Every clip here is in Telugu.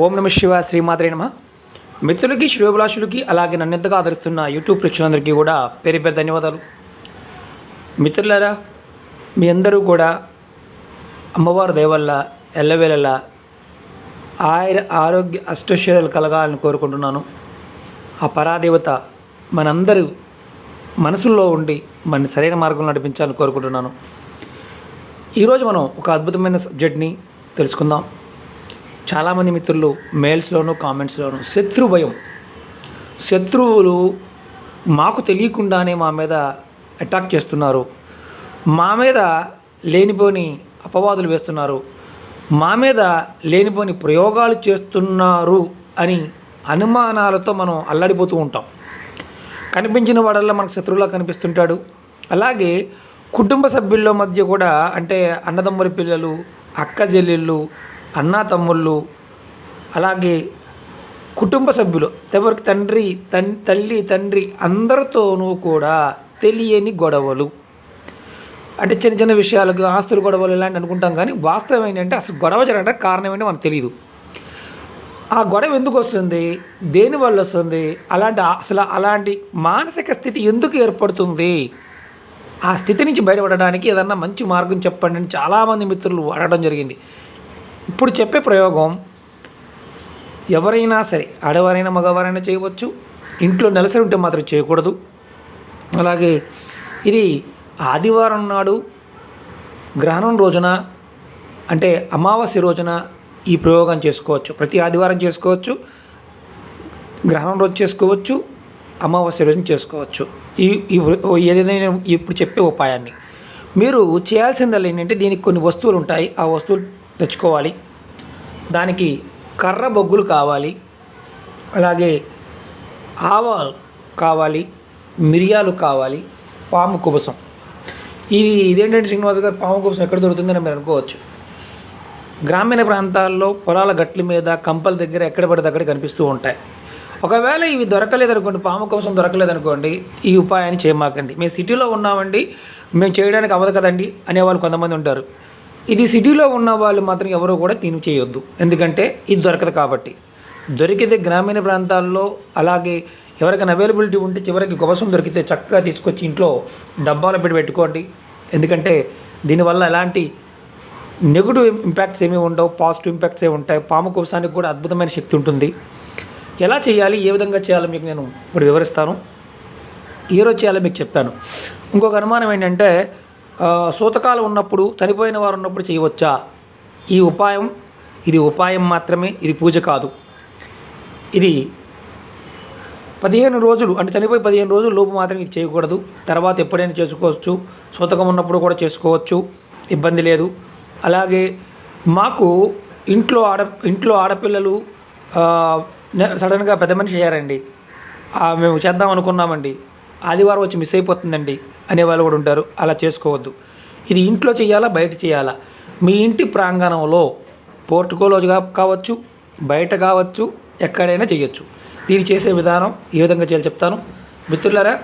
ఓం నమ శివ శ్రీమాత్రే నమ. మిత్రులకి శ్రేయోభిలాషులకి అలాగే నన్నెంతగా ఆదరిస్తున్న యూట్యూబ్ ప్రేక్షకులందరికీ కూడా పేరు పేరు ధన్యవాదాలు. మిత్రులారా మీ అందరూ కూడా అమ్మవారి దయవల్ల ఎల్లవేళలా ఆయుర ఆరోగ్య అష్టశ్వర్యాలు కలగాలని కోరుకుంటున్నాను. ఆ పరాదేవత మనందరూ మనసుల్లో ఉండి మన సరైన మార్గంలో నడిపించాలని కోరుకుంటున్నాను. ఈరోజు మనం ఒక అద్భుతమైన సబ్జెక్ట్ని తెలుసుకుందాం. చాలామంది మిత్రులు మెయిల్స్లోనూ కామెంట్స్లోనూ శత్రు భయం. శత్రువులు మాకు తెలియకుండానే మా మీద అటాక్ చేస్తున్నారు. మా మీద లేనిపోని అపవాదులు వేస్తున్నారు. మా మీద లేనిపోని ప్రయోగాలు చేస్తున్నారు అని అనుమానాలతో మనం అల్లాడిపోతూ ఉంటాం. కనిపించిన వాడల్లా మనకు శత్రువులా కనిపిస్తుంటాడు. అలాగే కుటుంబ సభ్యుల మధ్య కూడా అంటే అన్నదమ్ముల పిల్లలు అక్క చెల్లెళ్ళు అన్నా తమ్ముళ్ళు అలాగే కుటుంబ సభ్యులు ఎవరికి తండ్రి తన్ తల్లి తండ్రి అందరితోనూ కూడా తెలియని గొడవలు. అంటే చిన్న చిన్న విషయాలకు ఆస్తులు గొడవలు ఇలాంటి అనుకుంటాం కానీ వాస్తవం ఏంటంటే అసలు గొడవ జరగడానికి కారణం ఏంటో మనకు తెలియదు ఆ గొడవ ఎందుకు వస్తుంది? దేనివల్ల వస్తుంది? అలాంటి అసలు అలాంటి మానసిక స్థితి ఎందుకు ఏర్పడుతుంది? ఆ స్థితి నుంచి బయటపడడానికి ఏదన్నా మంచి మార్గం చెప్పండి అని చాలామంది మిత్రులు అడగడం జరిగింది. ఇప్పుడు చెప్పే ప్రయోగం ఎవరైనా సరే ఆడవారైనా మగవారైనా చేయవచ్చు. ఇంట్లో నెలసరి ఉంటే మాత్రం చేయకూడదు. అలాగే ఇది ఆదివారం నాడు గ్రహణం రోజున అంటే అమావాస్య రోజున ఈ ప్రయోగం చేసుకోవచ్చు. ప్రతి ఆదివారం చేసుకోవచ్చు. గ్రహణం రోజు చేసుకోవచ్చు. అమావాస్య రోజున చేసుకోవచ్చు. ఈ ఏదైనా నేను ఇప్పుడు చెప్పే ఉపాయాన్ని. మీరు చేయాల్సిందల్లా ఏంటంటే దీనికి కొన్ని వస్తువులు ఉంటాయి. ఆ వస్తువులు తెచ్చుకోవాలి. దానికి కర్ర బొగ్గులు కావాలి. అలాగే ఆవాలు కావాలి. మిరియాలు కావాలి. పాము కుబసం ఇది ఇదేంటంటే శ్రీనివాస్ గారు? పాము కుబసం ఎక్కడ దొరుకుతుందని మీరు అనుకోవచ్చు. గ్రామీణ ప్రాంతాల్లో పొలాల గట్ల మీద కంపల దగ్గర ఎక్కడ పడితే అక్కడ కనిపిస్తూ ఉంటాయి. ఒకవేళ ఇవి దొరకలేదనుకోండి పాము కోసం దొరకలేదనుకోండి ఈ ఉపాయాన్ని చేయమాకండి. మేము సిటీలో ఉన్నామండి మేము చేయడానికి అవ్వదు కదండి అనేవాళ్ళు కొంతమంది ఉంటారు. ఇది సిటీలో ఉన్న వాళ్ళు మాత్రం ఎవరు కూడా తిని చేయొద్దు. ఎందుకంటే ఇది దొరకదు కాబట్టి. దొరికితే గ్రామీణ ప్రాంతాల్లో అలాగే ఎవరికైనా అవైలబిలిటీ ఉంటే చివరికి గొప్పసం దొరికితే చక్కగా తీసుకొచ్చి ఇంట్లో డబ్బాలో పెట్టి పెట్టుకోండి. ఎందుకంటే దీనివల్ల ఎలాంటి నెగిటివ్ ఇంపాక్ట్స్ ఏమీ ఉండవు పాజిటివ్ ఇంపాక్ట్స్ ఏమి ఉంటాయి. పాము కోసానికి కూడా అద్భుతమైన శక్తి ఉంటుంది. ఎలా చేయాలి ఏ విధంగా చేయాలో మీకు నేను ఇప్పుడు వివరిస్తాను. ఈరోజు చేయాలో మీకు చెప్పాను. ఇంకొక అనుమానం ఏంటంటే సూతకాలు ఉన్నప్పుడు చనిపోయిన వారు ఉన్నప్పుడు చేయవచ్చా? ఈ ఉపాయం ఇది ఉపాయం మాత్రమే ఇది పూజ కాదు. ఇది పదిహేను రోజులు అంటే చనిపోయి పదిహేను రోజులు లోపు మాత్రం ఇది చేయకూడదు. తర్వాత ఎప్పుడైనా చేసుకోవచ్చు సూతకం ఉన్నప్పుడు కూడా చేసుకోవచ్చు ఇబ్బంది లేదు. అలాగే మాకు ఇంట్లో ఆడ ఇంట్లో ఆడపిల్లలు సడన్గా పెద్ద మనిషి అయ్యారండి. మేము చేద్దాం అనుకున్నామండి. ఆదివారం వచ్చి మిస్ అయిపోతుందండి. అనేవాళ్ళు కూడా ఉంటారు. అలా చేసుకోవద్దు. ఇది ఇంట్లో చేయాలా? బయట చేయాలా? మీ ఇంటి ప్రాంగణంలో పోర్టుకోలో కావచ్చు బయట కావచ్చు ఎక్కడైనా చేయొచ్చు. దీన్ని చేసే విధానం ఏ విధంగా చేయాలో చెప్తాను. మిత్రులారా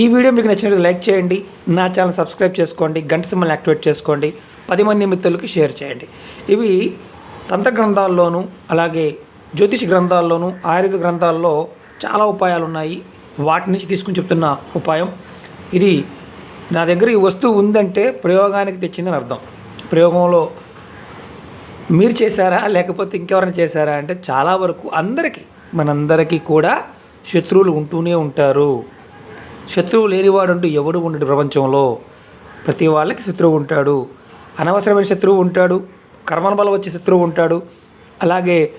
ఈ వీడియో మీకు నచ్చినట్టు లైక్ చేయండి. నా ఛానల్ సబ్స్క్రైబ్ చేసుకోండి. గంట సింబల్ యాక్టివేట్ చేసుకోండి. పది మంది మిత్రులకు షేర్ చేయండి. ఇవి తంత్ర గ్రంథాల్లోనూ అలాగే జ్యోతిష గ్రంథాల్లోనూ ఆయుర్వేద గ్రంథాల్లో చాలా ఉపాయాలు ఉన్నాయి. వాటి నుంచి తీసుకుని చెప్తున్న ఉపాయం. ఇది నా దగ్గర ఈ వస్తువు ఉందంటే ప్రయోగానికి తెచ్చిందని అర్థం. ప్రయోగంలో మీరు చేశారా? లేకపోతే ఇంకెవరైనా చేశారా? అంటే చాలా వరకు అందరికీ మనందరికీ కూడా శత్రువులు ఉంటూనే ఉంటారు. శత్రువు లేనివాడంటూ ఎవడు ఉండడు ప్రపంచంలో. ప్రతి వాళ్ళకి శత్రువు ఉంటాడు. అనవసరమైన శత్రువు ఉంటాడు. కర్మల బలం వచ్చే శత్రువు ఉంటాడు. అలాగే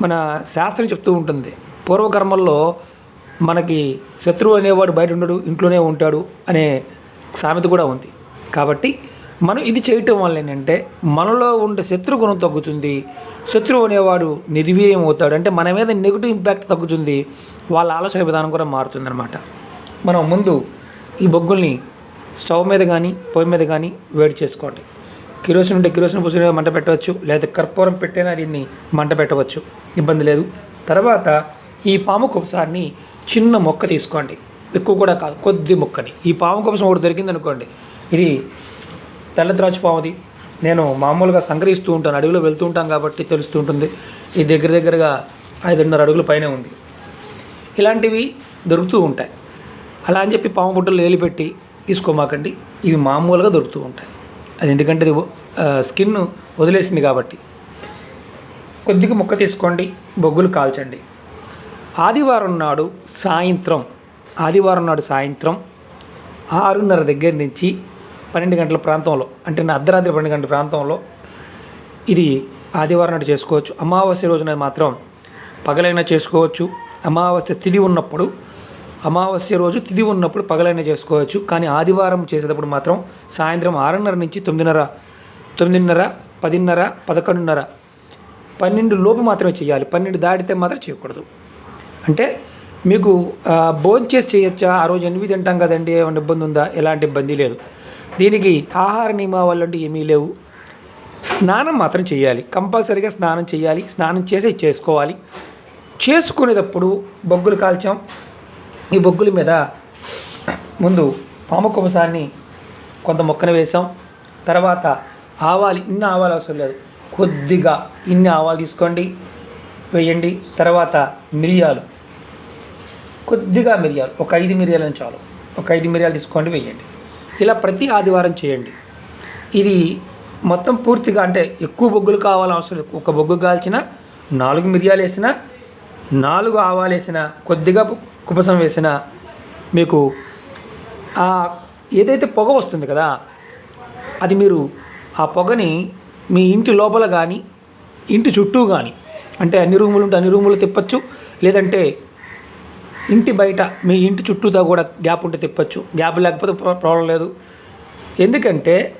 మన శాస్త్రం చెప్తూ ఉంటుంది. పూర్వకర్మల్లో మనకి శత్రువు అనేవాడు బయట ఉండడు ఇంట్లోనే ఉంటాడు అనే సామెత కూడా ఉంది. కాబట్టి మనం ఇది చేయటం వల్ల ఏంటంటే మనలో ఉండే శత్రు గుణం తగ్గుతుంది. శత్రువు అనేవాడు నిర్వీర్యం అవుతాడు. అంటే మన మీద నెగిటివ్ ఇంపాక్ట్ తగ్గుతుంది. వాళ్ళ ఆలోచన విధానం కూడా మారుతుందన్నమాట. మనం ముందు ఈ బొగ్గుల్ని స్టవ్ మీద కానీ పొయ్యి మీద కానీ వేడి చేసుకోండి. కిరోసిన్ ఉంటే కిరోసిన్ పూసిన మంట పెట్టవచ్చు. లేదా కర్పూరం పెట్టైనా దీన్ని మంట పెట్టవచ్చు. ఇబ్బంది లేదు. తర్వాత ఈ పాము కుబసాన్ని చిన్న మొక్క తీసుకోండి. ఎక్కువ కూడా కాదు కొద్ది మొక్కని. ఈ పాము కోసం ఒకటి దొరికింది అనుకోండి ఇది తెల్ల ద్రాక్ష పాముది. నేను మామూలుగా సంగ్రహిస్తూ ఉంటాను అడవిలో వెళ్తూ ఉంటాం కాబట్టి తెలుస్తూ ఉంటుంది. ఈ దగ్గర దగ్గరగా ఐదున్నర అడుగుల పైనే ఉంది. ఇలాంటివి దొరుకుతూ ఉంటాయి. అలా అని చెప్పి పాము పుట్టలు ఏలిపెట్టి తీసుకోమాకండి. ఇవి మామూలుగా దొరుకుతూ ఉంటాయి. అది ఎందుకంటే ఇది స్కిన్ వదిలేసింది కాబట్టి. కొద్దిగా ముక్క తీసుకోండి బొగ్గులు కాల్చండి. ఆదివారం నాడు సాయంత్రం ఆదివారం నాడు సాయంత్రం ఆరున్నర దగ్గర నుంచి పన్నెండు గంటల ప్రాంతంలో అంటే నా అర్ధరాత్రి పన్నెండు గంటల ప్రాంతంలో ఇది ఆదివారం నాడు చేసుకోవచ్చు. అమావాస్య రోజున మాత్రం పగలైనా చేసుకోవచ్చు. అమావాస్య తిథి ఉన్నప్పుడు అమావాస్య రోజు తిథి ఉన్నప్పుడు పగలైనా చేసుకోవచ్చు. కానీ ఆదివారం చేసేటప్పుడు మాత్రం సాయంత్రం ఆరున్నర నుంచి తొమ్మిదిన్నర తొమ్మిదిన్నర పదిన్నర పదకొండున్నర పన్నెండు లోపు మాత్రమే చేయాలి. పన్నెండు దాటితే మాత్రం చేయకూడదు. అంటే మీకు భోజనం చేసి చేయొచ్చా? ఆ రోజు ఎనిమిది తింటాం కదండి ఏమైనా ఇబ్బంది ఉందా? ఎలాంటి ఇబ్బంది లేదు. దీనికి ఆహార నియమావళి అంటే ఏమీ లేవు. స్నానం మాత్రం చేయాలి. కంపల్సరీగా స్నానం చేయాలి. స్నానం చేసి చేసుకోవాలి. చేసుకునేటప్పుడు బొగ్గులు కాల్చాం. ఈ బొగ్గుల మీద ముందు పాము కుమసాన్ని కొంత మొక్కన వేసాం. తర్వాత ఆవాలు ఇన్ని ఆవాలు అవసరం లేదు. కొద్దిగా ఇన్ని ఆవాలు తీసుకోండి. వేయండి. తర్వాత మిరియాలు. కొద్దిగా మిరియాలు. ఒక ఐదు మిరియాలను చాలు. ఒక ఐదు మిరియాలు తీసుకోండి వేయండి. ఇలా ప్రతి ఆదివారం చేయండి. ఇది మొత్తం పూర్తిగా అంటే ఎక్కువ బొగ్గులు కావాలని అవసరం లేదు. ఒక బొగ్గు కాల్చిన నాలుగు మిరియాలు వేసిన నాలుగు ఆవాలు వేసిన కొద్దిగా కుపసం వేసిన మీకు ఆ ఏదైతే పొగ వస్తుంది కదా అది మీరు ఆ పొగని మీ ఇంటి లోపల కానీ ఇంటి చుట్టూ కానీ అంటే అన్ని రూములు ఉంటే అన్ని రూములు తిప్పచ్చు. లేదంటే ఇంటి బయట మీ ఇంటి చుట్టూతో కూడా గ్యాప్ ఉంటే తిప్పచ్చు. గ్యాప్ లేకపోతే ప్రాబ్లం లేదు. ఎందుకంటే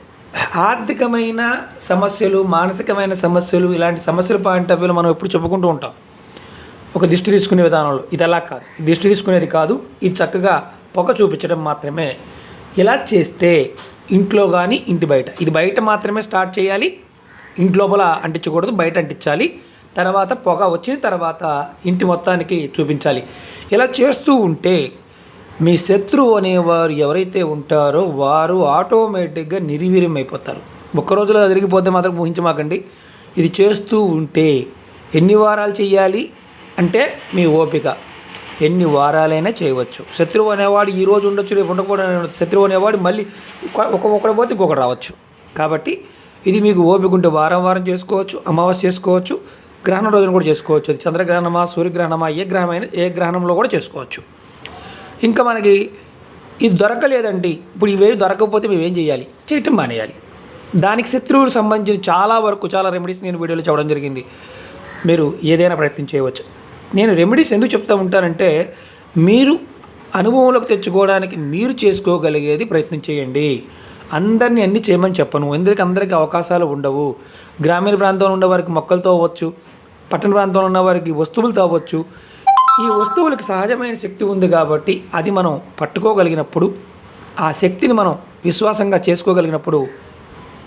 ఆర్థికమైన సమస్యలు మానసికమైన సమస్యలు ఇలాంటి సమస్యల పాయింట్ ఆఫ్ వ్యూలో మనం ఎప్పుడు చెప్పుకుంటూ ఉంటాం. ఒక దిష్టి తీసుకునే విధానంలో ఇది అలా కాదు. ఇది దిష్టి తీసుకునేది కాదు. ఇది చక్కగా పొగ చూపించడం మాత్రమే. ఇలా చేస్తే ఇంట్లో కానీ ఇంటి బయట. ఇది బయట మాత్రమే స్టార్ట్ చేయాలి. ఇంట్లోపల అంటించకూడదు. బయట అంటించాలి. తర్వాత పొగ వచ్చిన తర్వాత ఇంటి మొత్తానికి చూపించాలి. ఇలా చేస్తూ ఉంటే మీ శత్రువు అనేవారు ఎవరైతే ఉంటారో వారు ఆటోమేటిక్గా నిర్వీర్యం అయిపోతారు ఒక్క రోజులో జరిగిపోతే మాత్రం ఊహించమాకండి. ఇది చేస్తూ ఉంటే ఎన్ని వారాలు చేయాలి అంటే మీ ఓపిక. ఎన్ని వారాలైనా చేయవచ్చు. శత్రువు అనేవాడు ఈ రోజు ఉండొచ్చు రేపు ఉండకూడదు శత్రువు అనేవాడు మళ్ళీ ఒక- ఒక పోతే ఇంకొకటి రావచ్చు. కాబట్టి ఇది మీకు ఓపిక ఉంటే వారం వారం చేసుకోవచ్చు అమావాస్య చేసుకోవచ్చు గ్రహణ రోజున కూడా చేసుకోవచ్చు. అది చంద్రగ్రహణమా సూర్యగ్రహణమా ఏ గ్రహమైన ఏ గ్రహణంలో కూడా చేసుకోవచ్చు. ఇంకా మనకి ఇది దొరకలేదండి. ఇప్పుడు ఇవేవి దొరకకపోతే మేము ఏం చేయాలి? చేయటం మానేయాలి. దానికి శత్రువులకు సంబంధించిన చాలా వరకు చాలా రెమెడీస్ నేను వీడియోలో చెప్పడం జరిగింది. మీరు ఏదైనా ప్రయత్నం చేయవచ్చు. నేను రెమెడీస్ ఎందుకు చెప్తా ఉంటానంటే మీరు అనుభవంలోకి తెచ్చుకోవడానికి మీరు చేసుకోగలిగేది ప్రయత్నం చేయండి. అందరినీ అన్ని చేయమని చెప్పను. ఎందుకంటే అందరికీ అవకాశాలు ఉండవు. గ్రామీణ ప్రాంతంలో ఉన్న వారికి మొక్కలతో అవ్వచ్చు. పట్టణ ప్రాంతంలో ఉన్న వారికి వస్తువులతో అవ్వచ్చు. ఈ వస్తువులకు సహజమైన శక్తి ఉంది కాబట్టి అది మనం పట్టుకోగలిగినప్పుడు ఆ శక్తిని మనం విశ్వాసంగా చేసుకోగలిగినప్పుడు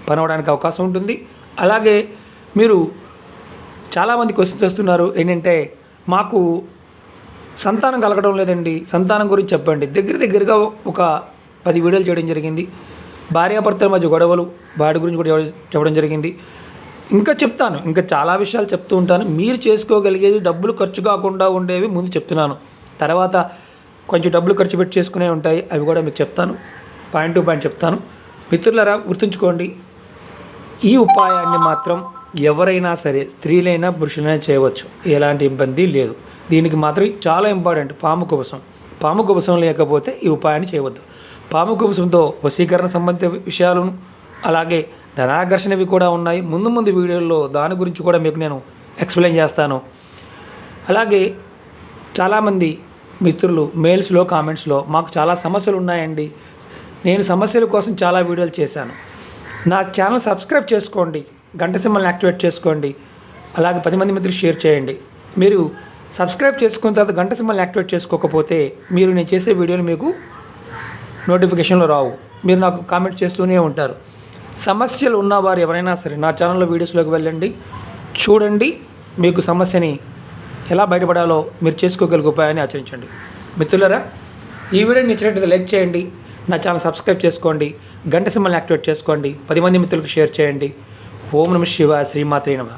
పనవడానికి అవకాశం ఉంటుంది. అలాగే మీరు చాలామంది క్వశ్చన్స్ వస్తున్నారు ఏంటంటే మాకు సంతానం కలగడం లేదండి. సంతానం గురించి చెప్పండి. దగ్గర దగ్గరగా ఒక పది వీడియోలు చేయడం జరిగింది. భార్యాభర్తల మధ్య గొడవలు వాటి గురించి కూడా చెప్పడం- జరిగింది. ఇంకా చెప్తాను ఇంకా చాలా విషయాలు చెప్తూ ఉంటాను. మీరు చేసుకోగలిగేది డబ్బులు ఖర్చు కాకుండా ఉండేవి ముందు చెప్తున్నాను. తర్వాత కొంచెం డబ్బులు ఖర్చు పెట్టి చేసుకునే ఉంటాయి అవి కూడా మీకు చెప్తాను. పాయింట్ టు పాయింట్ చెప్తాను. మిత్రులరా గుర్తుంచుకోండి ఈ ఉపాయాన్ని మాత్రం ఎవరైనా సరే స్త్రీలైనా పురుషులైనా చేయవచ్చు. ఎలాంటి ఇబ్బంది లేదు. దీనికి మాత్రం చాలా ఇంపార్టెంట్ పాము కోసం పాము కుబసం లేకపోతే ఈ ఉపాయాన్ని చేయవద్దు. పాము కుబసంతో వశీకరణ సంబంధిత విషయాలను అలాగే ధనాకర్షణవి కూడా ఉన్నాయి. ముందు ముందు వీడియోల్లో దాని గురించి కూడా మీకు నేను ఎక్స్ప్లెయిన్ చేస్తాను. అలాగే చాలామంది మిత్రులు మెయిల్స్లో కామెంట్స్లో మాకు చాలా సమస్యలు ఉన్నాయండి. నేను సమస్యల కోసం చాలా వీడియోలు చేశాను. నా ఛానల్ సబ్స్క్రైబ్ చేసుకోండి. గంట సింబల్ని యాక్టివేట్ చేసుకోండి. అలాగే పది మంది మిత్రులు షేర్ చేయండి. మీరు సబ్స్క్రైబ్ చేసుకున్న తర్వాత గంట సింబల్ని యాక్టివేట్ చేసుకోకపోతే మీరు నేను చేసే వీడియోలు మీకు నోటిఫికేషన్లో రావు. మీరు నాకు కామెంట్ చేస్తూనే ఉంటారు. సమస్యలు ఉన్నవారు ఎవరైనా సరే నా ఛానల్లో వీడియోస్లోకి వెళ్ళండి. చూడండి మీకు సమస్యని ఎలా బయటపడాలో మీరు చేసుకోగలిగే ఉపాయాన్ని ఆచరించండి. మిత్రులరా ఈ వీడియోని నచ్చినట్లయితే లైక్ చేయండి. నా ఛానల్ సబ్స్క్రైబ్ చేసుకోండి. గంట సింబల్ని యాక్టివేట్ చేసుకోండి. పది మంది మిత్రులకు షేర్ చేయండి. ఓం నమ శివ శ్రీమాత్రే నమ.